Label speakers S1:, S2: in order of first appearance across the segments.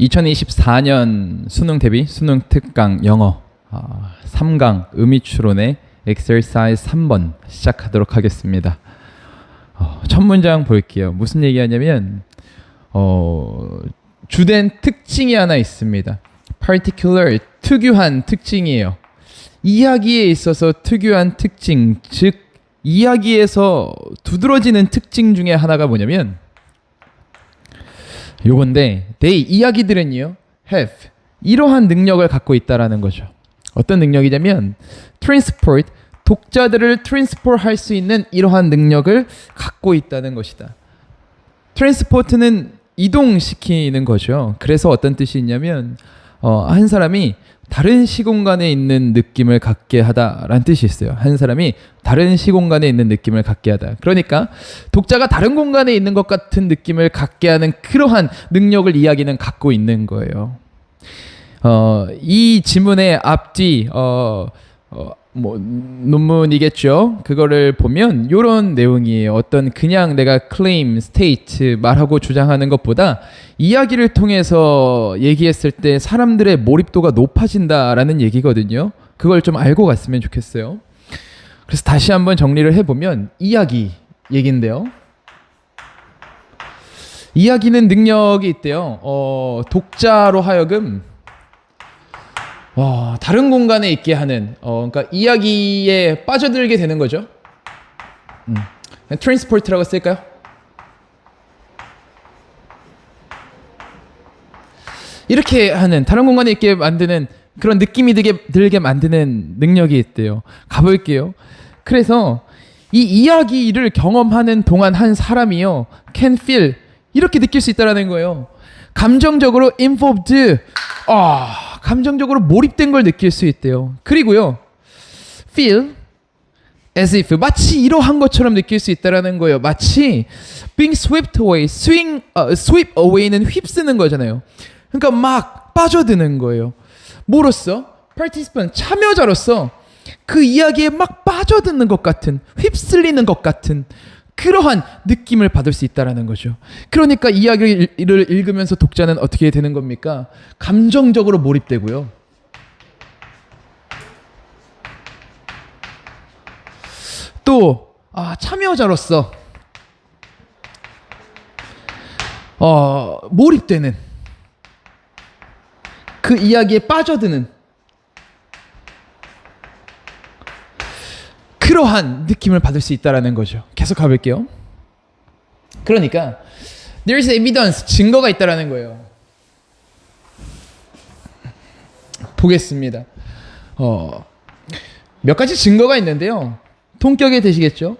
S1: 2024년 수능 대비 수능 특강 영어 아, 3강 의미 추론의 엑셀사이즈 3번 시작하도록 하겠습니다. 어, 첫 문장 볼게요. 무슨 얘기하냐면 어, 주된 특징이 하나 있습니다. particular 특유한 특징이에요. 이야기에 있어서 특유한 특징, 즉 이야기에서 두드러지는 특징 중에 하나가 뭐냐면 요건데 they 이야기들은요 have 이러한 능력을 갖고 있다라는 거죠. 어떤 능력이냐면 transport 독자들을 transport 할수 있는 이러한 능력을 갖고 있다는 것이다. transport는 이동시키는 거죠. 그래서 어떤 뜻이 있냐면 어, 한 사람이 다른 시공간에 있는 느낌을 갖게 하다라는 뜻이 있어요. 한 사람이 다른 시공간에 있는 느낌을 갖게 하다. 그러니까 독자가 다른 공간에 있는 것 같은 느낌을 갖게 하는 그러한 능력을 이야기는 갖고 있는 거예요. 어, 이 지문의 앞뒤 어, 어, 뭐 논문이겠죠. 그거를 보면 이런 내용이에요. 어떤 그냥 내가 claim, state 말하고 주장하는 것보다 이야기를 통해서 얘기했을 때 사람들의 몰입도가 높아진다라는 얘기거든요. 그걸 좀 알고 갔으면 좋겠어요. 그래서 다시 한번 정리를 해보면 이야기 얘기인데요. 이야기는 능력이 있대요. 어, 독자로 하여금 와, 다른 공간에 있게 하는 어, 그러니까 이야기에 빠져들게 되는 거죠. 음. 트랜스포트라고 쓸까요? 이렇게 하는 다른 공간에 있게 만드는 그런 느낌이 들게, 들게 만드는 능력이 있대요. 가볼게요. 그래서 이 이야기를 경험하는 동안 한 사람이요, can feel 이렇게 느낄 수 있다라는 거예요. 감정적으로 involved, 아, 감정적으로 몰입된 걸 느낄 수 있대요. 그리고요, feel as if 마치 이러한 것처럼 느낄 수 있다라는 거예요. 마치 being swept away, swing, 어, sweep away는 휩쓰는 거잖아요. 그러니까 막 빠져드는 거예요. 뭐로써? participant 참여자로서 그 이야기에 막 빠져드는 것 같은 휩쓸리는 것 같은 그러한 느낌을 받을 수 있다라는 거죠. 그러니까 이야기를 읽으면서 독자는 어떻게 되는 겁니까? 감정적으로 몰입되고요. 또 아, 참여자로서 어, 몰입되는 그 이야기에 빠져드는 그러한 느낌을 받을 수 있다라는 거죠. 계속 가볼게요. 그러니까 there is evidence 증거가 있다라는 거예요. 보겠습니다. 어, 몇 가지 증거가 있는데요. 통격에 되시겠죠?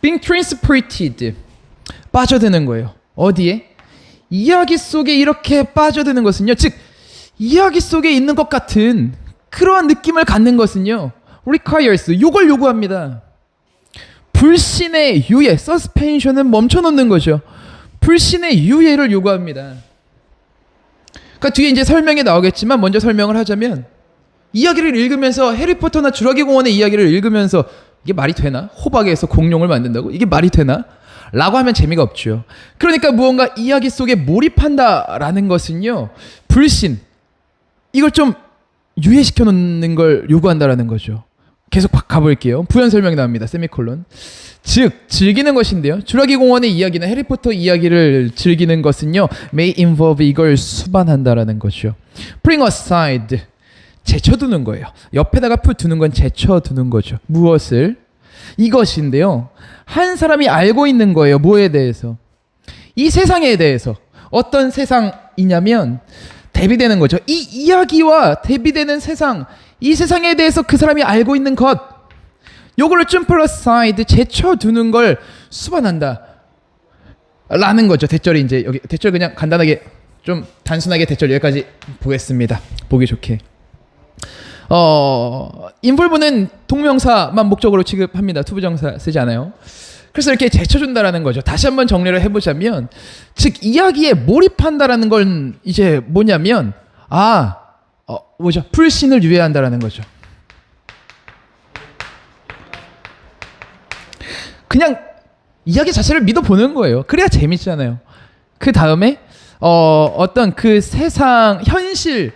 S1: being transported 빠져드는 거예요. 어디에? 이야기 속에 이렇게 빠져드는 것은요. 즉 이야기 속에 있는 것 같은 그러한 느낌을 갖는 것은요. Requires 요걸 요구합니다. 불신의 유예, suspension은 멈춰놓는 거죠. 불신의 유예를 요구합니다. 그러니까 뒤에 이제 설명이 나오겠지만 먼저 설명을 하자면 이야기를 읽으면서 해리포터나 주라기 공원의 이야기를 읽으면서 이게 말이 되나? 호박에서 공룡을 만든다고? 이게 말이 되나? 라고 하면 재미가 없죠. 그러니까 무언가 이야기 속에 몰입한다라는 것은요. 불신. 이걸 좀 유예시켜 놓는 걸 요구한다라는 거죠. 계속 가볼게요. 부연 설명이 나옵니다. 세미콜론. 즉 즐기는 것인데요. 주라기 공원의 이야기나 해리포터 이야기를 즐기는 것은요. may involve 이걸 수반한다라는 거죠. bring aside 제쳐두는 거예요. 옆에다가 푸 두는 건 제쳐두는 거죠. 무엇을? 이것인데요. 한 사람이 알고 있는 거예요. 뭐에 대해서? 이 세상에 대해서. 어떤 세상이냐면 대비되는 거죠. 이 이야기와 대비되는 세상, 이 세상에 대해서 그 사람이 알고 있는 것, 요거를 좀 플러사이드 제쳐두는 걸 수반한다. 라는 거죠. 대절이 이제 여기 대절 그냥 간단하게 좀 단순하게 대절 여기까지 보겠습니다. 보기 좋게. 어, 인볼브는 동명사만 목적으로 취급합니다. 투부정사 쓰지 않아요. 그래서 이렇게 제쳐준다라는 거죠. 다시 한번 정리를 해보자면, 즉 이야기에 몰입한다라는 건 이제 뭐냐면, 아, 어, 뭐죠? 풀신을 유예한다라는 거죠. 그냥 이야기 자체를 믿어보는 거예요. 그래야 재밌잖아요. 그 다음에 어, 어떤 그 세상 현실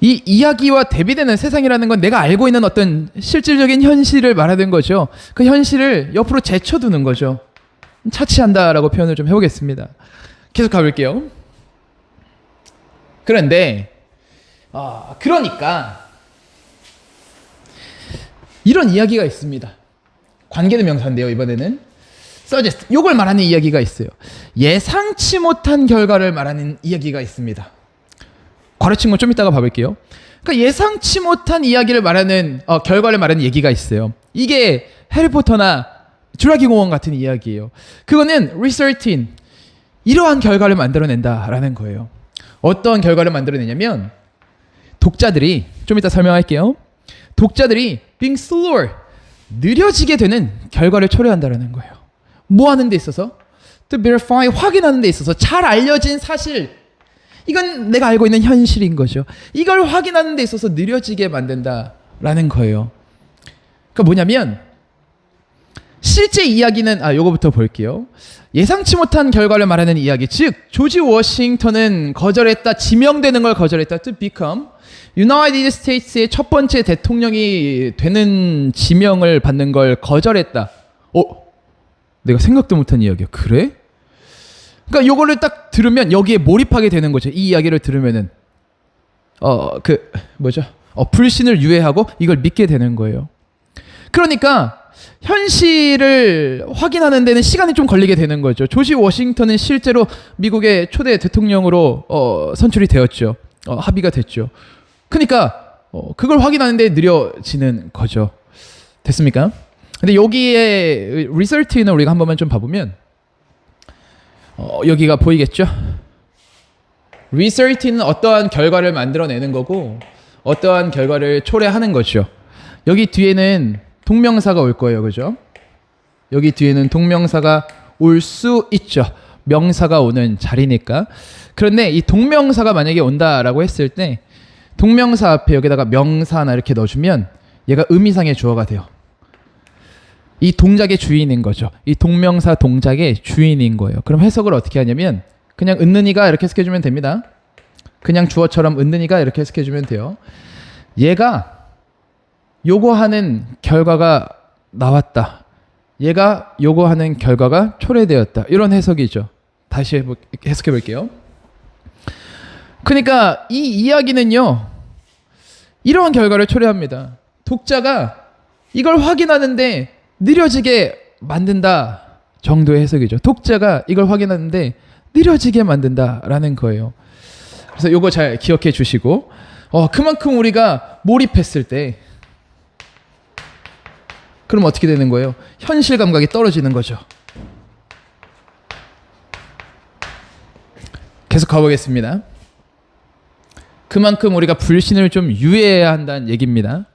S1: 이 이야기와 대비되는 세상이라는 건 내가 알고 있는 어떤 실질적인 현실을 말하는 거죠. 그 현실을 옆으로 제쳐두는 거죠. 차치한다라고 표현을 좀 해보겠습니다. 계속 가볼게요. 그런데 아 그러니까 이런 이야기가 있습니다. 관계는 명사인데요 이번에는 suggest 요걸 말하는 이야기가 있어요. 예상치 못한 결과를 말하는 이야기가 있습니다. 괄호친 건 좀 이따가 봐볼게요. 그러니까 예상치 못한 이야기를 말하는 어, 결과를 말하는 얘기가 있어요. 이게 해리포터나 주라기 공원 같은 이야기예요. 그거는 researching 이러한 결과를 만들어낸다라는 거예요. 어떤 결과를 만들어내냐면 독자들이 좀 이따 설명할게요. 독자들이 being slower 느려지게 되는 결과를 초래한다라는 거예요. 뭐 하는 데 있어서? to verify 확인하는 데 있어서 잘 알려진 사실 이건 내가 알고 있는 현실인 거죠. 이걸 확인하는 데 있어서 느려지게 만든다라는 거예요. 그러니까 뭐냐면 실제 이야기는 아 요거부터 볼게요. 예상치 못한 결과를 말하는 이야기. 즉 조지 워싱턴은 거절했다. 지명되는 걸 거절했다. to become United States의 첫 번째 대통령이 되는 지명을 받는 걸 거절했다. 어? 내가 생각도 못한 이야기야. 그래? 그러니까 요거를 딱 들으면 여기에 몰입하게 되는 거죠. 이 이야기를 들으면은 어 그 뭐죠? 어 불신을 유예하고 이걸 믿게 되는 거예요. 그러니까 현실을 확인하는 데는 시간이 좀 걸리게 되는 거죠. 조지 워싱턴은 실제로 미국의 초대 대통령으로 어, 선출이 되었죠. 어, 합의가 됐죠. 그러니까 어, 그걸 확인하는데 느려지는 거죠. 됐습니까? 근데 여기에 리설트는 우리가 한 번만 좀 봐보면 어, 여기가 보이겠죠? 리설트는 어떠한 결과를 만들어내는 거고 어떠한 결과를 초래하는 거죠. 여기 뒤에는 동명사가 올 거예요. 그죠? 여기 뒤에는 동명사가 올 수 있죠. 명사가 오는 자리니까. 그런데 이 동명사가 만약에 온다라고 했을 때 동명사 앞에 여기다가 명사나 이렇게 넣어주면 얘가 의미상의 주어가 돼요. 이 동작의 주인인 거죠. 이 동명사 동작의 주인인 거예요. 그럼 해석을 어떻게 하냐면 그냥 은는이가 이렇게 해석해주면 됩니다. 그냥 주어처럼 은는이가 이렇게 해석해주면 돼요. 얘가 요거 하는 결과가 나왔다. 얘가 요거 하는 결과가 초래되었다. 이런 해석이죠. 다시 해보, 해석해 볼게요. 그러니까 이 이야기는요. 이러한 결과를 초래합니다. 독자가 이걸 확인하는데 느려지게 만든다 정도의 해석이죠. 독자가 이걸 확인하는데 느려지게 만든다라는 거예요. 그래서 요거 잘 기억해 주시고 어 그만큼 우리가 몰입했을 때 그럼 어떻게 되는 거예요? 현실 감각이 떨어지는 거죠. 계속 가보겠습니다. 그만큼 우리가 불신을 좀 유예해야 한다는 얘기입니다.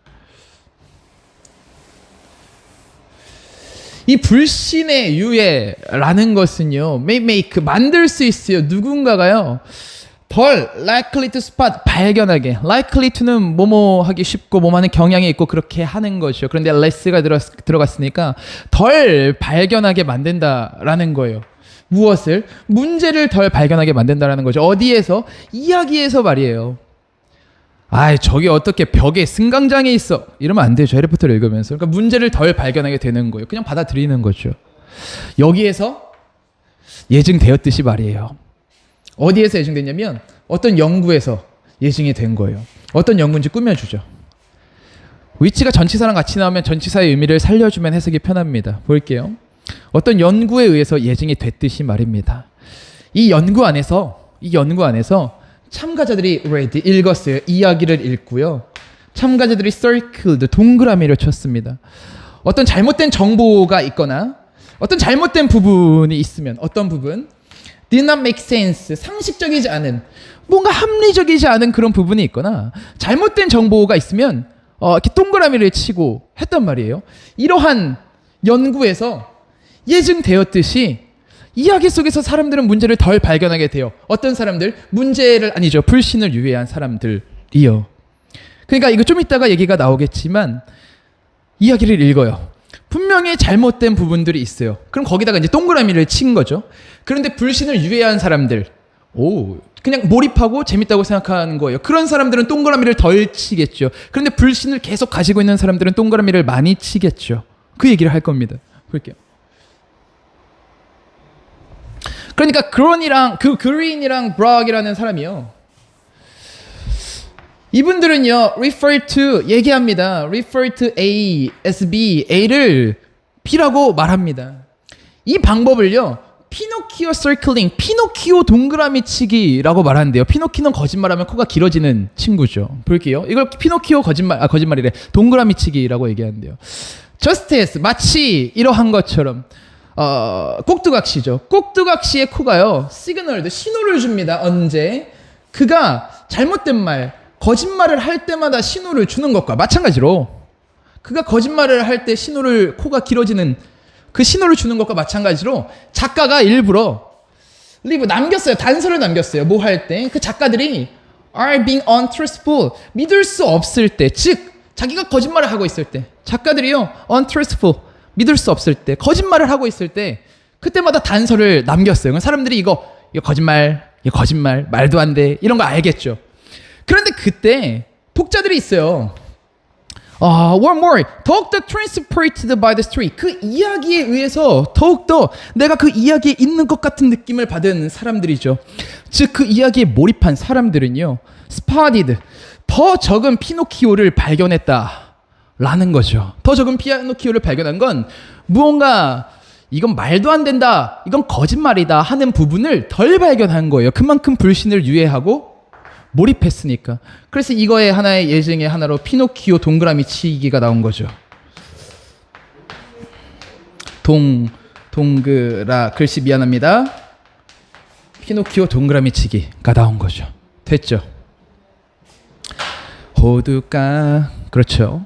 S1: 이 불신의 유예라는 것은요, may make 만들 수 있어요. 누군가가요. 덜 likely to spot 발견하게 likely to는 뭐뭐 하기 쉽고 하는 경향이 있고 그렇게 하는 것이죠. 그런데 less가 들어, 들어갔으니까 덜 발견하게 만든다라는 거예요. 무엇을 문제를 덜 발견하게 만든다라는 거죠. 어디에서 이야기에서 말이에요. 아, 저기 어떻게 벽에 승강장에 있어 이러면 안 되죠. 해리포터를 읽으면서 그러니까 문제를 덜 발견하게 되는 거예요. 그냥 받아들이는 거죠. 여기에서 예증되었듯이 말이에요. 어디에서 예증됐냐면 어떤 연구에서 예증이 된 거예요. 어떤 연구인지 꾸며주죠. 위치가 전치사랑 같이 나오면 전치사의 의미를 살려주면 해석이 편합니다. 볼게요. 어떤 연구에 의해서 예증이 됐듯이 말입니다. 이 연구 안에서 이 연구 안에서 참가자들이 read 읽었어요. 이야기를 읽고요. 참가자들이 circled 동그라미를 쳤습니다. 어떤 잘못된 정보가 있거나 어떤 잘못된 부분이 있으면 어떤 부분 did not make sense 상식적이지 않은 뭔가 합리적이지 않은 그런 부분이 있거나 잘못된 정보가 있으면 어, 이렇게 동그라미를 치고 했단 말이에요. 이러한 연구에서 예증되었듯이 이야기 속에서 사람들은 문제를 덜 발견하게 돼요. 어떤 사람들? 문제를 아니죠. 불신을 유예한 사람들이요. 그러니까 이거 좀 이따가 얘기가 나오겠지만 이야기를 읽어요. 분명히 잘못된 부분들이 있어요. 그럼 거기다가 이제 동그라미를 친 거죠. 그런데 불신을 유예한 사람들, 오, 그냥 몰입하고 재밌다고 생각하는 거예요. 그런 사람들은 동그라미를 덜 치겠죠. 그런데 불신을 계속 가지고 있는 사람들은 동그라미를 많이 치겠죠. 그 얘기를 할 겁니다. 볼게요. 그러니까 그론이랑 그 그린이랑 브락이라는 사람이요. 이분들은요, refer to 얘기합니다. refer to A as B, A를 B라고 말합니다. 이 방법을요, 피노키오 서클링, 피노키오 동그라미 치기라고 말하는데요. 피노키는 거짓말하면 코가 길어지는 친구죠. 볼게요. 이걸 피노키오 거짓말, 아 거짓말이래. 동그라미 치기라고 얘기하는데요. justice 마치 이러한 것처럼 어, 꼭두각시죠. 꼭두각시의 코가요. 시그널도 신호를 줍니다. 언제 그가 잘못된 말, 거짓말을 할 때마다 신호를 주는 것과 마찬가지로 그가 거짓말을 할 때 신호를 코가 길어지는 그 신호를 주는 것과 마찬가지로 작가가 일부러 리브 남겼어요. 단서를 남겼어요. 뭐 할 때 그 작가들이 are being untruthful 믿을 수 없을 때, 즉 자기가 거짓말을 하고 있을 때 작가들이요 untruthful 믿을 수 없을 때 거짓말을 하고 있을 때 그때마다 단서를 남겼어요. 그럼 사람들이 이거 이거 거짓말, 이거 거짓말, 말도 안 돼 이런 거 알겠죠. 그런데 그때 독자들이 있어요. 아, one more. 더욱더 transported by the story. 그 이야기에 의해서 더욱더 내가 그 이야기에 있는 것 같은 느낌을 받은 사람들이죠. 즉, 그 이야기에 몰입한 사람들은요, spotted. 더 적은 피노키오를 발견했다. 라는 거죠. 더 적은 피노키오를 발견한 건 무언가 이건 말도 안 된다. 이건 거짓말이다. 하는 부분을 덜 발견한 거예요. 그만큼 불신을 유예하고 몰입했으니까. 그래서 이거의 하나의 예증의 하나로 피노키오 동그라미 치기가 나온 거죠. 동 동그라 글씨 미안합니다. 피노키오 동그라미 치기가 나온 거죠. 됐죠? 호두까 그렇죠.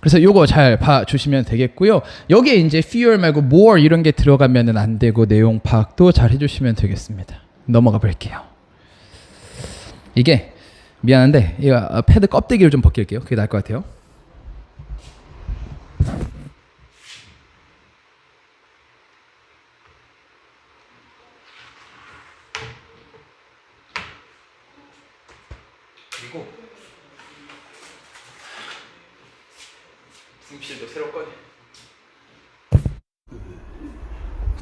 S1: 그래서 요거 잘 봐주시면 되겠고요. 여기에 이제 fear 말고 more 이런 게 들어가면은 안 되고 내용 파악도 잘 해주시면 되겠습니다. 넘어가 볼게요. 이게 미안한데 이 패드 껍데기를 좀 벗길게요. 그게 나을 것 같아요. 그리고 분필도 새로 꺼내.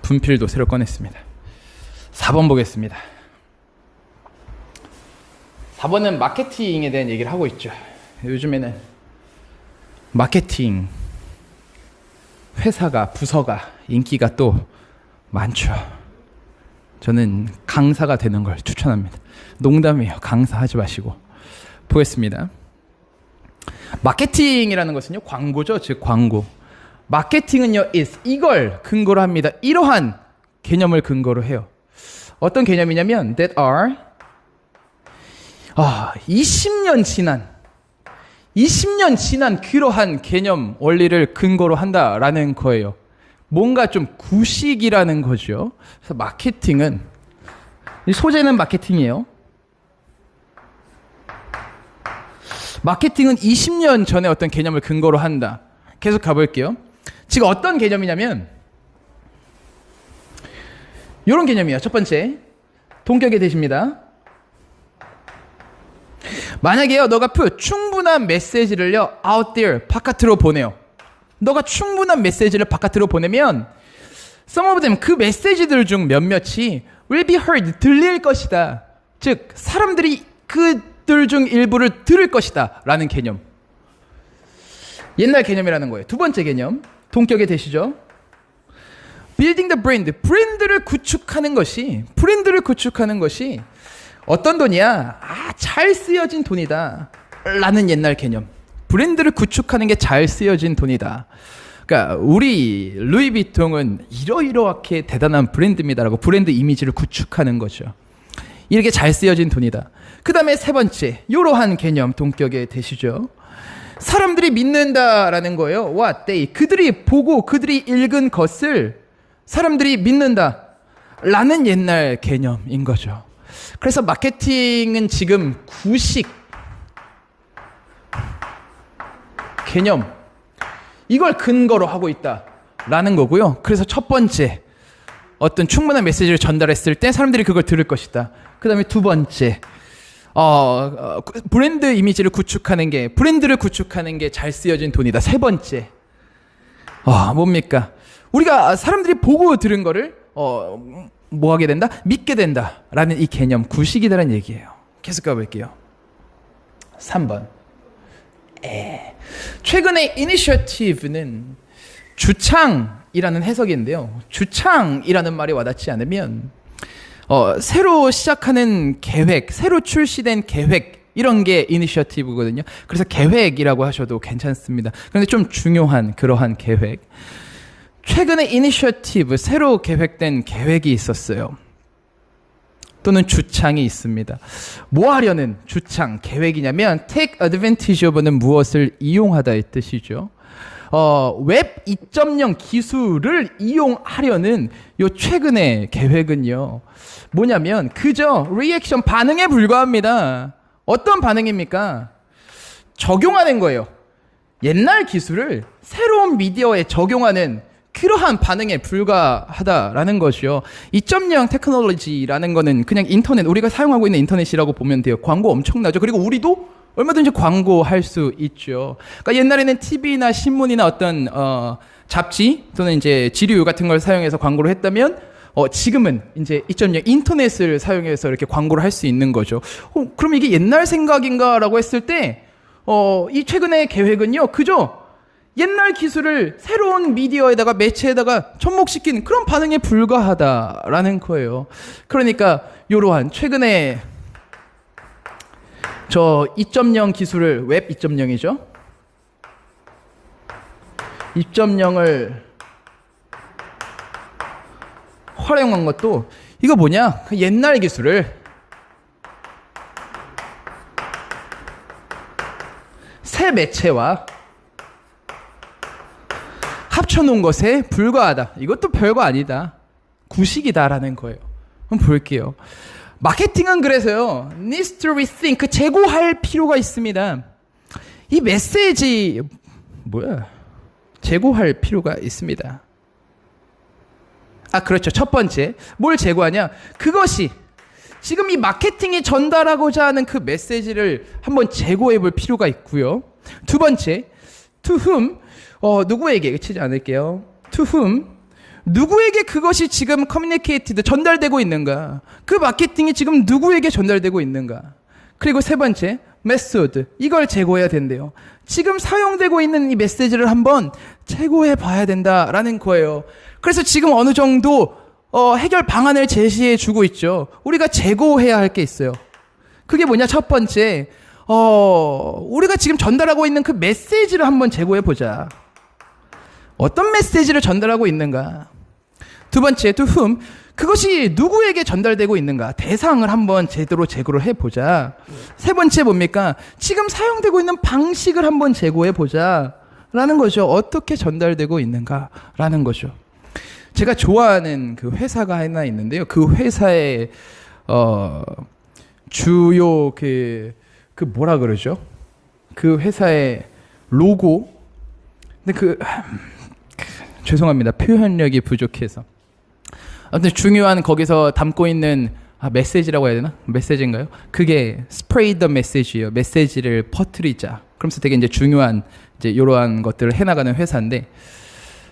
S1: 분필도 새로 꺼냈습니다. 4번 보겠습니다. 4번은 마케팅에 대한 얘기를 하고 있죠. 요즘에는 마케팅 회사가 부서가 인기가 또 많죠. 저는 강사가 되는 걸 추천합니다. 농담이에요. 강사 하지 마시고 보겠습니다. 마케팅이라는 것은요 광고죠, 즉 광고. 마케팅은요 is 이걸 근거로 합니다. 이러한 개념을 근거로 해요. 어떤 개념이냐면 that are 아, 20년 지난 20년 지난 그러한 개념 원리를 근거로 한다라는 거예요. 뭔가 좀 구식이라는 거죠. 그래서 마케팅은 이 소재는 마케팅이에요. 마케팅은 20년 전에 어떤 개념을 근거로 한다. 계속 가볼게요. 지금 어떤 개념이냐면 이런 개념이에요. 첫 번째 동격에 되십니다. 만약에요, 너가 표 충분한 메시지를요, out there, 바깥으로 보내요. 너가 충분한 메시지를 바깥으로 보내면, some of them, 그 메시지들 중 몇몇이 will be heard, 들릴 것이다. 즉, 사람들이 그들 중 일부를 들을 것이다. 라는 개념. 옛날 개념이라는 거예요. 두 번째 개념. 동격에 되시죠? building the brand. 브랜드를 구축하는 것이, 브랜드를 구축하는 것이 어떤 돈이야? 아, 잘 쓰여진 돈이다. 라는 옛날 개념. 브랜드를 구축하는 게 잘 쓰여진 돈이다. 그러니까 우리 루이비통은 이러이러하게 대단한 브랜드입니다라고 브랜드 이미지를 구축하는 거죠. 이렇게 잘 쓰여진 돈이다. 그 다음에 세 번째, 이러한 개념 동격에 되시죠. 사람들이 믿는다라는 거예요. What they 그들이 보고 그들이 읽은 것을 사람들이 믿는다. 라는 옛날 개념인 거죠. 그래서 마케팅은 지금 구식 개념 이걸 근거로 하고 있다라는 거고요. 그래서 첫 번째 어떤 충분한 메시지를 전달했을 때 사람들이 그걸 들을 것이다. 그 다음에 두 번째, 어, 어, 그 브랜드 이미지를 구축하는 게, 브랜드를 구축하는 게 잘 쓰여진 돈이다. 세 번째, 아, 뭡니까? 우리가 사람들이 보고 들은 거를, 어, 뭐 하게 된다? 믿게 된다. 라는 이 개념, 구식이다라는 얘기예요. 계속 가볼게요. 3번. 에. 최근에 이니셔티브는 주창이라는 해석인데요. 주창이라는 말이 와닿지 않으면 어, 새로 시작하는 계획, 새로 출시된 계획 이런 게 이니셔티브거든요. 그래서 계획이라고 하셔도 괜찮습니다. 그런데 좀 중요한 그러한 계획. 최근에 이니셔티브 새로 계획된 계획이 있었어요. 또는 주창이 있습니다. 뭐 하려는 주창 계획이냐면 take advantage of는 무엇을 이용하다의 뜻이죠. 어, 웹 2.0 기술을 이용하려는 요 최근의 계획은요. 뭐냐면 그저 리액션 반응에 불과합니다. 어떤 반응입니까? 적용하는 거예요. 옛날 기술을 새로운 미디어에 적용하는 그러한 반응에 불과하다라는 것이요. 2.0 테크놀로지라는 거는 그냥 인터넷 우리가 사용하고 있는 인터넷이라고 보면 돼요. 광고 엄청나죠. 그리고 우리도 얼마든지 광고할 수 있죠. 그러니까 옛날에는 TV나 신문이나 어떤 어, 잡지 또는 이제 지류 같은 걸 사용해서 광고를 했다면 어, 지금은 이제 2.0 인터넷을 사용해서 이렇게 광고를 할 수 있는 거죠. 어, 그럼 이게 옛날 생각인가라고 했을 때, 어, 이 최근의 계획은요, 그죠? 옛날 기술을 새로운 미디어에다가 매체에다가 접목시킨 그런 반응에 불과하다라는 거예요. 그러니까 이러한 최근에 저 2.0 기술을 웹 2.0이죠. 2.0을 활용한 것도 이거 뭐냐? 그 옛날 기술을 새 매체와 합쳐놓은 것에 불과하다. 이것도 별거 아니다. 구식이다라는 거예요. 한번 볼게요. 마케팅은 그래서요. needs to rethink 재고할 필요가 있습니다. 이 메시지 뭐야? 재고할 필요가 있습니다. 아 그렇죠. 첫 번째 뭘 재고하냐? 그것이 지금 이 마케팅이 전달하고자 하는 그 메시지를 한번 재고해 볼 필요가 있고요. 두 번째 to whom 어, 누구에게 치지 않을게요. to whom 누구에게 그것이 지금 커뮤니케이티드 전달되고 있는가? 그 마케팅이 지금 누구에게 전달되고 있는가? 그리고 세 번째, 메소드. 이걸 재고해야 된대요. 지금 사용되고 있는 이 메시지를 한번 재고해 봐야 된다라는 거예요. 그래서 지금 어느 정도 어, 해결 방안을 제시해 주고 있죠. 우리가 재고해야 할 게 있어요. 그게 뭐냐? 첫 번째, 어, 우리가 지금 전달하고 있는 그 메시지를 한번 재고해 보자. 어떤 메시지를 전달하고 있는가? 두 번째, to whom? 그것이 누구에게 전달되고 있는가? 대상을 한번 제대로 재고를 해 보자. 세 번째 뭡니까? 지금 사용되고 있는 방식을 한번 재고해 보자. 라는 거죠. 어떻게 전달되고 있는가? 라는 거죠. 제가 좋아하는 그 회사가 하나 있는데요. 그 회사의, 어, 주요 그, 그 뭐라 그러죠? 그 회사의 로고. 근데 그, 죄송합니다. 표현력이 부족해서. 아무튼 중요한 거기서 담고 있는 아, 메시지라고 해야 되나? 메시지인가요? 그게 스프레이 더 메시지예요. 메시지를 퍼뜨리자. 그러면서 되게 이제 중요한 이제 이러한 것들을 해나가는 회사인데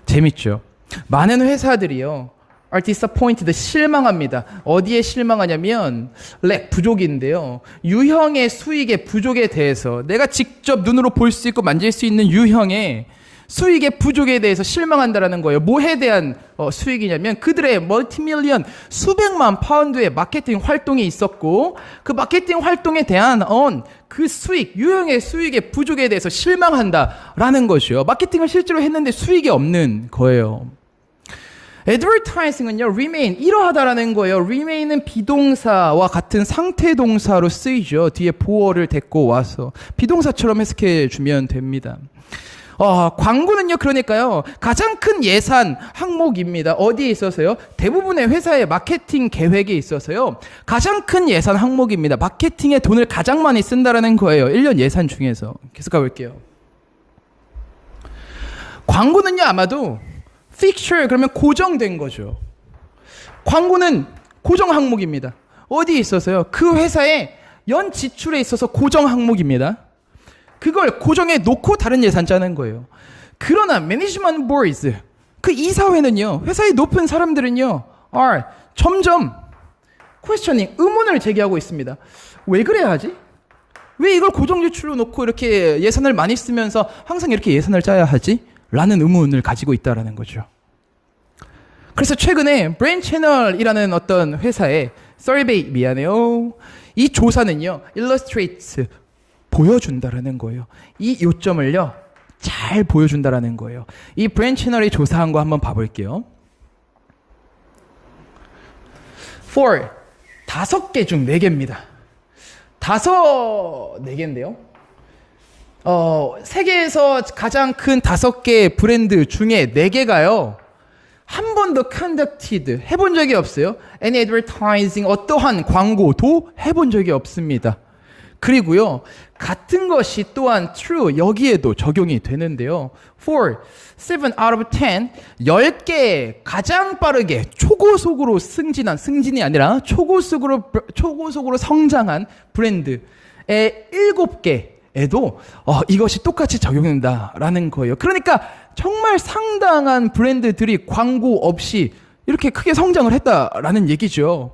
S1: 재밌죠. 많은 회사들이요. Are disappointed 실망합니다. 어디에 실망하냐면 렉 부족인데요. 유형의 수익의 부족에 대해서 내가 직접 눈으로 볼 수 있고 만질 수 있는 유형의 수익의 부족에 대해서 실망한다라는 거예요. 뭐에 대한 어, 수익이냐면 그들의 멀티밀리언 수백만 파운드의 마케팅 활동이 있었고 그 마케팅 활동에 대한 어, 그 수익, 유형의 수익의 부족에 대해서 실망한다라는 것이요. 마케팅을 실제로 했는데 수익이 없는 거예요. Advertising은요, remain, 이러하다라는 거예요. remain은 비동사와 같은 상태 동사로 쓰이죠. 뒤에 보어를 데리고 와서. 비동사처럼 해석해 주면 됩니다. 어, 광고는요, 그러니까요, 가장 큰 예산 항목입니다. 어디에 있어서요? 대부분의 회사의 마케팅 계획에 있어서요, 가장 큰 예산 항목입니다. 마케팅에 돈을 가장 많이 쓴다라는 거예요. 1년 예산 중에서. 계속 가볼게요. 광고는요, 아마도 fixture, 그러면 고정된 거죠.
S2: 광고는 고정 항목입니다. 어디에 있어서요? 그 회사의 연 지출에 있어서 고정 항목입니다. 그걸 고정해 놓고 다른 예산 짜는 거예요. 그러나 매니지먼트 보이즈 그 이사회는요. 회사의 높은 사람들은요. are 점점 퀘스천이 의문을 제기하고 있습니다. 왜 그래야 하지? 왜 이걸 고정 지출로 놓고 이렇게 예산을 많이 쓰면서 항상 이렇게 예산을 짜야 하지? 라는 의문을 가지고 있다라는 거죠. 그래서 최근에 브레인 채널이라는 어떤 회사의 서베이 미안해요. 이 조사는요. illustrates 보여준다라는 거예요. 이 요점을요. 잘 보여준다라는 거예요. 이 브레인 채널이 조사한 거 한번 봐볼게요. for 다섯 개 중 네 개입니다. 다섯 네 개인데요. 어, 세계에서 가장 큰 다섯 개 브랜드 중에 네 개가요. 한 번도 conducted 해본 적이 없어요. any advertising 어떠한 광고도 해본 적이 없습니다. 그리고요. 같은 것이 또한 true 여기에도 적용이 되는데요. for 7 out of 10 10개 가장 빠르게 초고속으로 승진한 승진이 아니라 초고속으로 초고속으로 성장한 브랜드의 7개 에도 어, 이것이 똑같이 적용된다라는 거예요. 그러니까 정말 상당한 브랜드들이 광고 없이 이렇게 크게 성장을 했다라는 얘기죠.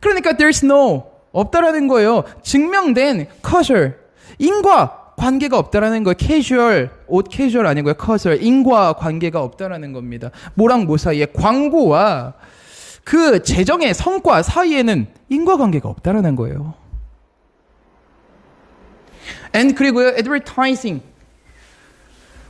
S2: 그러니까 there's no 없다라는 거예요. 증명된 causal 인과 관계가 없다라는 거예요. casual 옷 casual 아니고요. causal 인과 관계가 없다라는 겁니다. 뭐랑 뭐 사이에 광고와 그 재정의 성과 사이에는 인과 관계가 없다라는 거예요. And 그리고요. advertising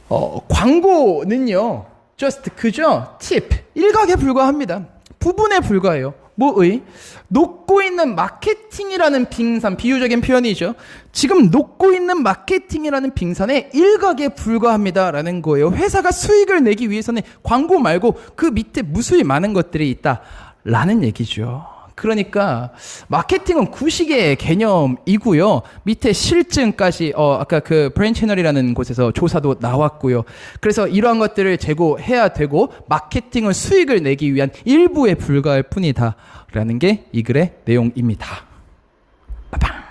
S2: 어, 광고는요, just 그죠? 팁, 일각에 불과합니다. 부분에 불과해요. 뭐의? 녹고 있는 마케팅이라는 빙산, 비유적인 표현이죠. 지금 녹고 있는 마케팅이라는 빙산에 일각에 불과합니다라는 거예요. 회사가 수익을 내기 위해서는 광고 말고 그 밑에 무수히 많은 것들이 있다라는 얘기죠. 그러니까 마케팅은 구식의 개념이고요. 밑에 실증까지 어 아까 그 브레인 채널이라는 곳에서 조사도 나왔고요. 그래서 이러한 것들을 제고해야 되고 마케팅은 수익을 내기 위한 일부에 불과할 뿐이다라는 게 이 글의 내용입니다. 빠밤.